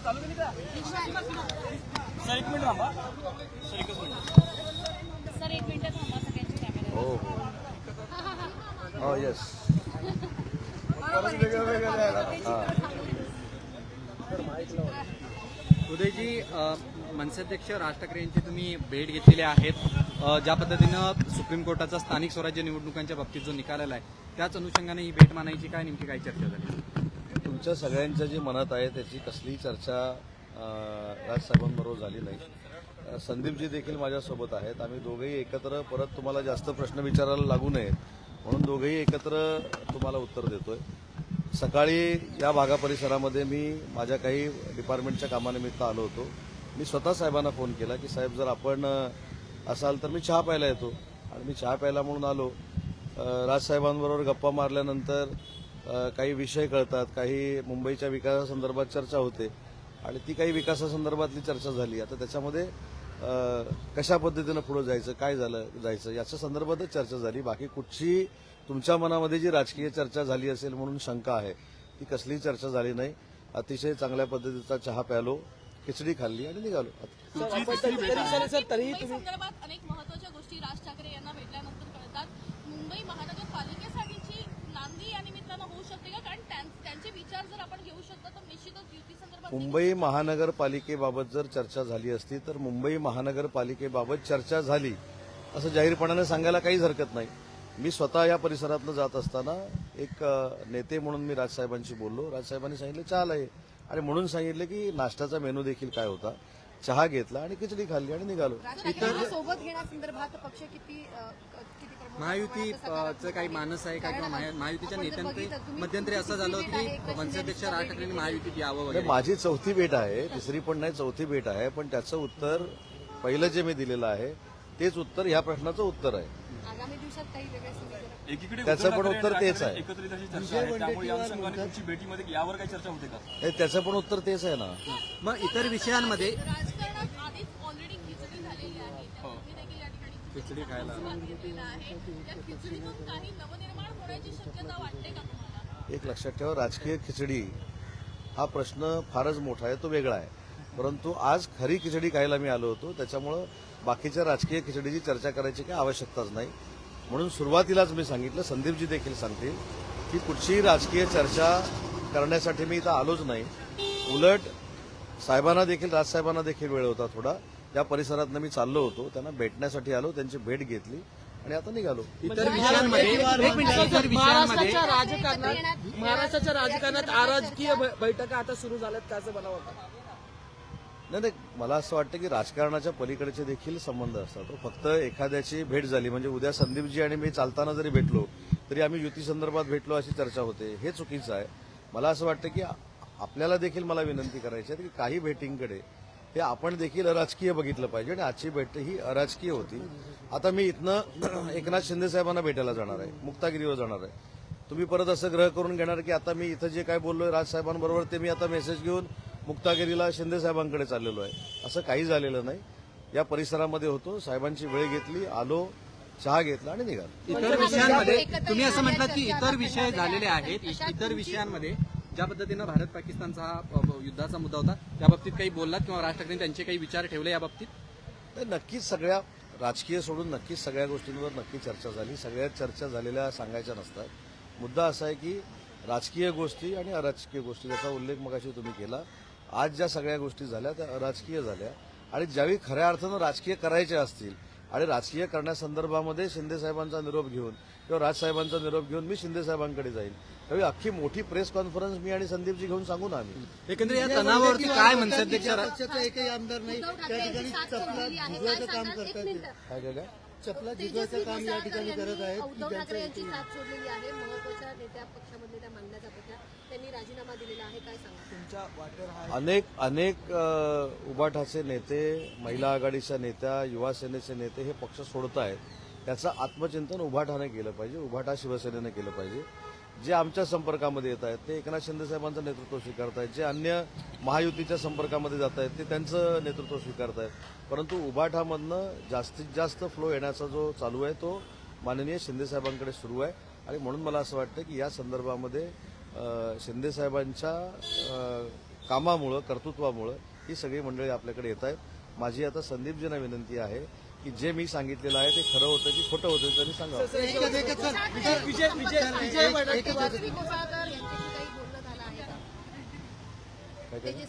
Sir एक minute थांबा. Sir एकच मिनिट. सर एक मिनिट थांबा सगळ्यांचे कॅमेरे हो हो. येस उदयजी अ, मनसेध्यक्ष राज ठाकरे यांची तुम्ही भेट घेतलेली आहेत. अ, ज्या पद्धतीनं सुप्रीम कोर्टाचा स्थानिक स्वराज्य निवडणुकांच्या बाबतीत जो निकाल आलाय त्याच अनुषंगाने ही भेट मानायची काय नेमकी काय चर्चा झाली? तुमच्या सगळ्यांच्या जे मनात आहे त्याची कसलीही चर्चा राजसाहेबांबरोबर झाली नाही. संदीपजी देखील माझ्यासोबत आहेत. आम्ही दोघेही एकत्र परत तुम्हाला जास्त प्रश्न विचारायला लागू नयेत. म्हणून दोघेही एकत्र तुम्हाला उत्तर देतोय. सकाळी या भागा परिसरामध्ये मी माझ्या काही डिपार्टमेंटच्या कामानिमित्त आलो होतो. मी स्वतः साहेबांना फोन केला की साहेब जर आपण असाल तर मी चहा प्यायला येतो. आणि मी चहा प्यायला म्हणून आलो. राजसाहेबांबरोबर गप्पा मारल्यानंतर काही विषय कळतात काही मुंबईच्या विकासासंदर्भात चर्चा होते आणि ती काही विकासासंदर्भातली चर्चा झाली. आता त्याच्यामध्ये कशा पद्धतीनं पुढे जायचं काय झालं जायचं याच्या संदर्भातच चर्चा झाली. बाकी कुठची तुमच्या मनामध्ये जी राजकीय चर्चा झाली असेल म्हणून शंका आहे ती कसलीही चर्चा झाली नाही. अतिशय चांगल्या पद्धतीचा चहा प्यालो खिचडी खाल्ली आणि निघालो. संदर्भात अनेक महत्त्वाच्या गोष्टी राज ठाकरे यांना भेटल्यानंतर कळतात मुंबई महानगरपालिकेसाठीची नांदी या निमित्तानं होऊ शकते का कारण त्यां- त्यांचे विचार जर आपण घेऊ शकतो तर निश्चितच युती संदर्भात मुंबई महानगरपालिकेबाबत जर चर्चा झाली असती तर मुंबई महानगरपालिकेबाबत चर्चा झाली असं जाहीरपणाने सांगायला काहीच हरकत नाही. मी स्वतः या परिसरातनं जात असताना एक नेते म्हणून मी राजसाहेबांशी बोललो. राजसाहेबांनी सांगितलं चाल आहे. आणि म्हणून सांगितलं की नाश्त्याचा मेनू देखील काय होता? चहा घेतला आणि खिचडी खाल्ली आणि निघालो. ठाकरेंना सोबत घेण्यासंदर्भात पक्ष किती महायुतीचं काही मानस आहे का किंवा महा- महायुतीच्या नेत्यांपैकी मध्यंतरी असं झालं होतं की मनसेध्यक्ष राज ठाकरेंनी महायुतीत यावं म्हणजे वगैरे. माझी चौथी भेट आहे तिसरी पण नाही चौथी भेट आहे पण त्याचं उत्तर पहिलं जे मी दिलेलं आहे तेच उत्तर ह्या प्रश्नाचं उत्तर आहे. आगामी दिवसात काही वेगळे समीकरण एकीकडे त्याचं उद्धव पण ठाकरे उत्तर तेच आहे. ठाकरे एकत्रित अशी चर्चा आहे. त्यामुळे या अनुषंगाने तुमची भेटीमध्ये यावर काही चर्चा होते का? हे त्याचं पण उत्तर तेच आहे ना. मग इतर विषयांमध्ये राजकारणात आधीच ऑलरेडी खिचडी झालेली आहे त्यामुळे देखील या ठिकाणी खिचडी खायला सुरुवात घेतलेला आहे त्या खिचडीतून काही नवनिर्माण होण्याची शक्यता वाटते खिचडी खायला. एक लक्षात ठेवा राजकीय खिचडी हा प्रश्न फारच मोठा आहे तो वेगळा आहे. परंतु आज खरी खिचडी खायला मी आलो होतो त्याच्यामुळं बाकीच्या राजकीय खिचडीची चर्चा करायची काही आवश्यकताच नाही. म्हणून सुरुवातीलाच मी सांगितलं संदीपजी देखील सांगतील की कुठचीही राजकीय चर्चा करण्यासाठी मी इथं आलोच नाही. उलट साहेबांना देखील राजसाहेबांना देखील वेळ होता थोडा. या परिसरातनं मी चाललो होतो त्यांना भेटण्यासाठी आलो त्यांची भेट घेतली आणि आता निघालो. इतर विषयांमध्ये एक मिनिट इतर विषयांमध्ये महाराष्ट्राच्या राजकारणात महाराष्ट्राच्या राजकारणात अराजकीय बै- बैठका आता सुरू झाल्यात का असं मला वाटतं? नाही नाही मला असं वाटतं की राजकारणाच्या पलीकडचे देखील संबंध असतात. तो फक्त एखाद्याची भेट झाली म्हणजे उद्या संदीपजी आणि मी चालताना जरी भेटलो तरी आम्ही युती संदर्भात भेटलो अशी चर्चा होते. हे चुकीचं आहे. मला असं वाटतं की आपल्याला देखील मला विनंती करायची आहे की काही भेटींकडे हे आपण देखील अराजकीय बघितलं पाहिजे आणि आजची भेट ही अराजकीय होती. आता मी इथनं एकनाथ शिंदे साहेबांना भेटायला जाणार आहे. मुक्तागिरीवर जाणार आहे. तुम्ही परत असं ग्रह करून घेणार की आता मी इथं जे काय बोललोय राजसाहेबांबरोबर ते मी आता मेसेज घेऊन मुक्तागिरीला शिंदे साहेबांकडे चाललेलो आहे. असं काही झालेलं नाही. या परिसरामध्ये होतो. साहेबांची वेळ घेतली. आलो. चहा घेतला आणि निघालो. इतर विषयांमध्ये तुम्ही असं म्हटलं की इतर विषय झालेले आहेत. इतर विषयांमध्ये ज्या पद्धतीनं भारत पाकिस्तानचा हा युद्धाचा मुद्दा होता त्या बाबतीत काही बोललात किंवा राज ठाकरे त्यांचे काही विचार ठेवले या बाबतीत? तर नक्कीच सगळ्या राजकीय सोडून नक्कीच सगळ्या गोष्टींवर नक्की चर्चा झाली. सगळ्या चर्चा झालेल्या सांगायच्या नसतात. मुद्दा असा आहे की राजकीय गोष्टी आणि अराजकीय गोष्टी याचा उल्लेख मगाशी तुम्ही केला आज ज्या सगळ्या गोष्टी झाल्या त्या अराजकीय झाल्या. आणि ज्यावेळी खऱ्या अर्थानं राजकीय करायचे असतील आणि राजकीय करण्यासंदर्भामध्ये शिंदेसाहेबांचा निरोप घेऊन किंवा राजसाहेबांचा निरोप घेऊन मी शिंदेसाहेबांकडे जाईन जाईल त्यावेळी अख्खी मोठी प्रेस कॉन्फरन्स मी आणि संदीपजी घेऊन सांगू ना आम्ही. एकंदरीत या तणावावरती काय मनसेध्यक्ष रा- उद्धव ठाकरे यांची साथ सोडलेली आहे. काय सांगाल? एक मिनिट. काय चपला काम या ठिकाणी करत आहेत उद्धव ठाकरे यांची साथ सोडलेली आहे. महत्त्वाच्या नेत्या पक्षामधले त्या मानल्या जात होत्या त्यांनी राजीनामा दिलेला आहे. काय सांगा अनेक अनेक अ, उबाठाचे नेते महिला आघाडीच्या नेत्या युवा सेनेचे नेते हे पक्ष सोडत आहेत त्याचं आत्मचिंतन उभाठाने केलं पाहिजे. उभाठा शिवसेनेनं केलं पाहिजे. जे आमच्या संपर्कामध्ये येत आहेत ते एकनाथ शिंदे साहेबांचं नेतृत्व स्वीकारत आहेत जे अन्य महायुतीच्या संपर्कामध्ये जात आहेत ते त्यांचं नेतृत्व स्वीकारत आहेत परंतु उभाठामधनं जास्तीत जास्त फ्लो येण्याचा जो चालू आहे तो माननीय शिंदे साहेबांकडे सुरू आहे. आणि म्हणून मला असं वाटतं की या संदर्भामध्ये शिंदेसाहेबांच्या शिंदे साहेबांच्या कामामुळं कर्तृत्वामुळं ही सगळी मंडळी आपल्याकडे येत आहेत. माझी आता संदीपजींना विनंती आहे की जे मी सांगितलेलं आहे ते खरं होतं की खोटं होतं त्यांनी त्याची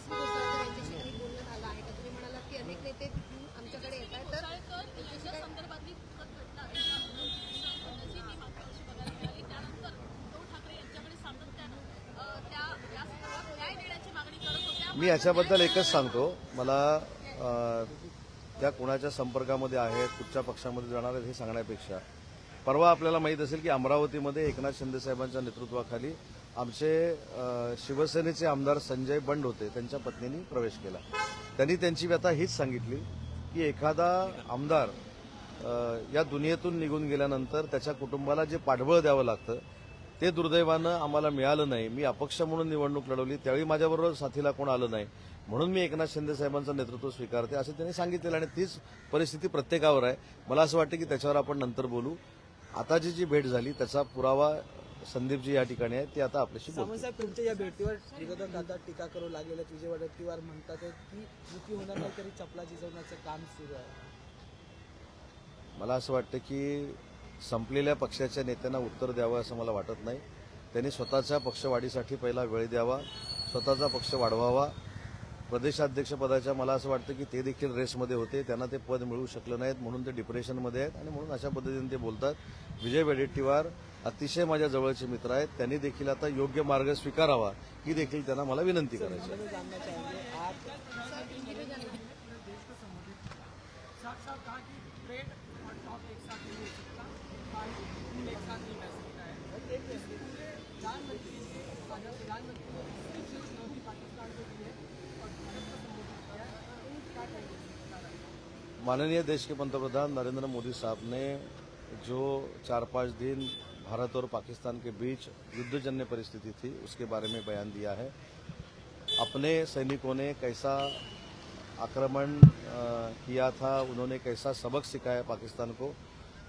मी याच्याबद्दल एकच सांगतो. मला अ, त्या कुणाच्या संपर्कामध्ये आहेत कुठच्या पक्षामध्ये जाणार आहेत हे सांगण्यापेक्षा. परवा आपल्याला माहीत असेल की अमरावतीमध्ये एकनाथ शिंदे साहेबांच्या नेतृत्वाखाली आमचे शिवसेनेचे आमदार संजय बंड होते त्यांच्या पत्नींनी प्रवेश केला. त्यांनी त्यांची व्यथा हीच सांगितली की एखादा आमदार या दुनियेतून निघून गेल्यानंतर त्याच्या कुटुंबाला जे पाठबळ द्यावं लागतं ते दुर्दैवानं आम्हाला मिळालं नाही. मी अपक्ष म्हणून निवडणूक लढवली त्यावेळी माझ्याबरोबर साथीला कोण आलं नाही म्हणून मी एकनाथ शिंदे साहेबांचं नेतृत्व स्वीकारते असं त्यांनी सांगितलेलं आणि तीच परिस्थिती प्रत्येकावर आहे. मला असं वाटतं की त्याच्यावर आपण नंतर बोलू. आता जी जी भेट झाली त्याचा पुरावा संदीपजी या ठिकाणी आहे ते आता आपल्याशी साहेब तुमच्या या भेटीवर विरोधक आता टीका करू लागलेले विजय वडट्टीवार म्हणतात की युती होणार नाही तरी चपला झिजवण्याचं काम सुरू आहे. मला असं वाटतं की संपलेल्या पक्षाच्या नेत्यांना उत्तर द्यावं असं मला वाटत नाही. त्यांनी स्वतःच्या पक्षवाढीसाठी पहिला वेळ द्यावा स्वतःचा पक्ष वाढवावा. प्रदेशाध्यक्षपदाच्या मला असं वाटतं की ते देखील रेसमध्ये होते त्यांना ते पद मिळू शकलं नाहीत म्हणून ते डिप्रेशनमध्ये आहेत आणि म्हणून अशा पद्धतीने ते बोलतात. विजय वडेट्टीवार अतिशय माझ्या जवळचे मित्र आहेत त्यांनी देखील आता योग्य मार्ग स्वीकारावा ही देखील त्यांना मला विनंती करायची माननीय देश के पंतप्रधान नरेंद्र मोदी साहब ने जो चार पाँच दिन भारत और पाकिस्तान के बीच युद्धजन्य परिस्थिति थी, उसके बारे में बयान दिया है। अपने सैनिकों ने कैसा आक्रमण किया था, उन्होंने कैसा सबक सिखाया पाकिस्तान को,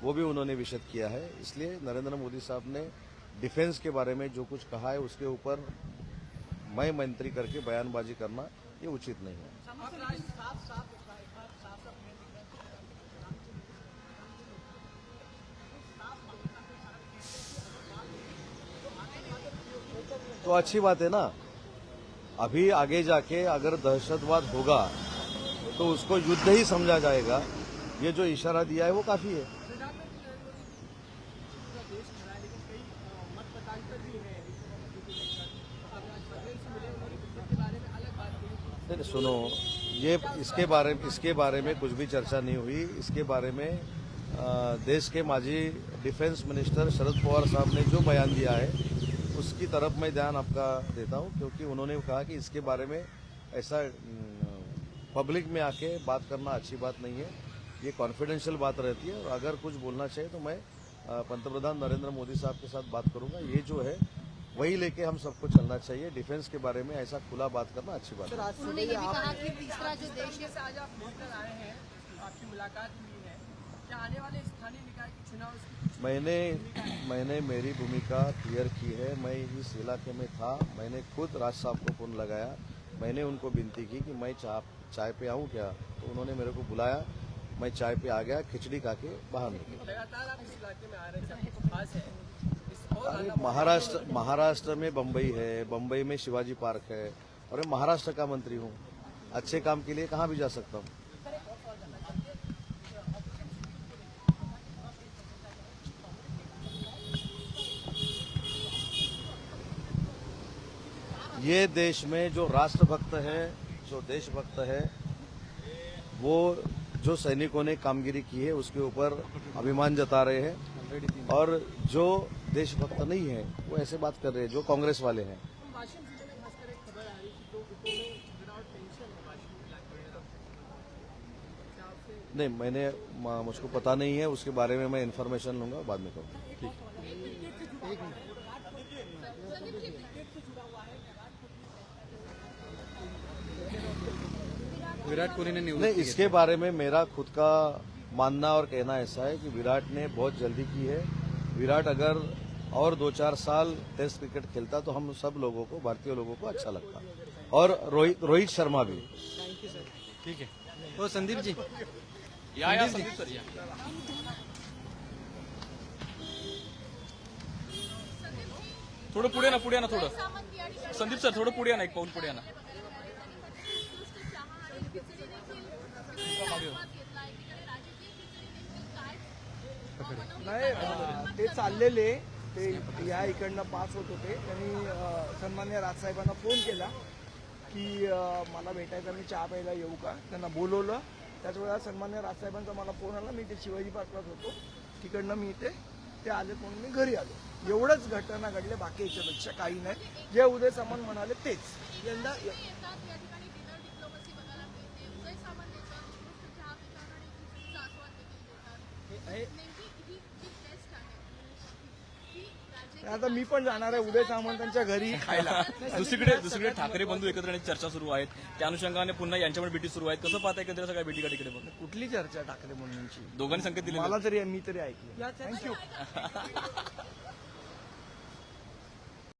वो भी उन्होंने विशद किया है। इसलिए नरेंद्र मोदी साहब ने डिफेंस के बारे में जो कुछ कहा है, उसके ऊपर मैं मंत्री करके बयानबाजी करना ये उचित नहीं है। तो अच्छी बात है ना। अभी आगे जाके अगर दहशतवाद होगा तो उसको युद्ध ही समझा जाएगा। ये जो इशारा दिया है, वो काफ़ी है। सुनो, ये इसके बारे इसके बारे में कुछ भी चर्चा नहीं हुई। इसके बारे में देश के माजी डिफेंस मिनिस्टर शरद पवार साहब ने जो बयान दिया है उसकी तरफ़ मैं ध्यान आपका देता हूँ क्योंकि उन्होंने कहा कि इसके बारे में ऐसा पब्लिक में आके बात करना अच्छी बात नहीं है। ये कॉन्फिडेंशियल बात रहती है और अगर कुछ बोलना चाहिए तो मैं पंतप्रधान नरेंद्र मोदी साहब के साथ बात करूँगा। ये जो है वही लेके हम सबको चलना चाहिए। डिफेंस के बारे में ऐसा खुला बात करना अच्छी बात है। उन्होंने भी कहा कि तीसरा जो देश है। आज आप आए हैं आपकी मुलाकात हुई है। क्या आने वाले स्थानीय निकाय के चुनाव मैंने मैंने मेरी भूमिका क्लियर की है। मैं इस इलाके में था। मैंने खुद राज साहब को फ़ोन लगाया। मैंने उनको विनती की कि मैं चा, चाय पे आऊँ क्या? तो उन्होंने मेरे को बुलाया। मैं चाय पे आ गया खिचड़ी खा के बाहर निकला। अरे महाराष्ट्र महाराष्ट्र में बम्बई है। बम्बई में शिवाजी पार्क है। और मैं महाराष्ट्र का मंत्री हूँ। अच्छे काम के लिए कहाँ भी जा सकता हूँ? ये देश में जो राष्ट्रभक्त है, जो देशभक्त है, वो जो सैनिकों ने कामगिरी की है, उसके ऊपर अभिमान जता रहे हैं। और जो देशभक्त नहीं है, वो ऐसे बात कर रहे हैं, जो कांग्रेस वाले हैं। नहीं, मैंने मुझको पता नहीं है, उसके बारे में मैं इन्फॉर्मेशन लूँगा, बाद में कहूँगा विराट कोहली ने नहीं इसके बारे में मेरा खुद का मानना और कहना ऐसा है कि विराट ने बहुत जल्दी की है। विराट अगर और दो चार साल टेस्ट क्रिकेट खेलता तो हम सब लोगों को भारतीय लोगों को अच्छा लगता। और रोहित रोहित शर्मा भी। ठीक हो। संदीपजी या या संदीप सर या। थोडं पुढे ना पुढे ना थोडं। संदीप सर थोडं पुढे ना एक पाऊल पुढे ना। नाही ते चाललेले ते या इकडनं पास होत होते. त्यांनी सन्मान्य राजसाहेबांना फोन केला की मला भेटायचा मी चहा प्यायला येऊ का? त्यांना बोलवलं. त्याच वेळेला सन्मान्य राजसाहेबांचा मला फोन आला. मी ते शिवाजी पार्कलाच होतो. तिकडनं मी इथे ते आले म्हणून मी घरी आलो. एवढंच घटना घडले. बाकी याच्यापेक्षा काही नाही. जे उदय समान म्हणाले तेच. यंदा येतात या ठिकाणी डिनर डिप्लोमसी बघायला मिळते उदय सामंत येतात उत्कृष्ट चहा पितात आणि खिचडीचा आस्वाद देखील घेतात नेमकी ही जी टेस्ट आहे ही राजकीय आता मी पण जाणार आहे. उदय सामंतांच्या घरी. खायला. दुसरीकडे दुसरीकडे ठाकरे बंधू एकत्र येण्याची चर्चा सुरू आहेत. त्या अनुषंगाने पुन्हा यांच्यावर भेटी सुरू आहेत. कसं पाहता एकंदरीत सगळ्या भेटी तिकडे पण कुठली चर्चा ठाकरे मुलींची दोघांनी संकेत दिले मला तरी मी तरी ऐकली. थँक्यू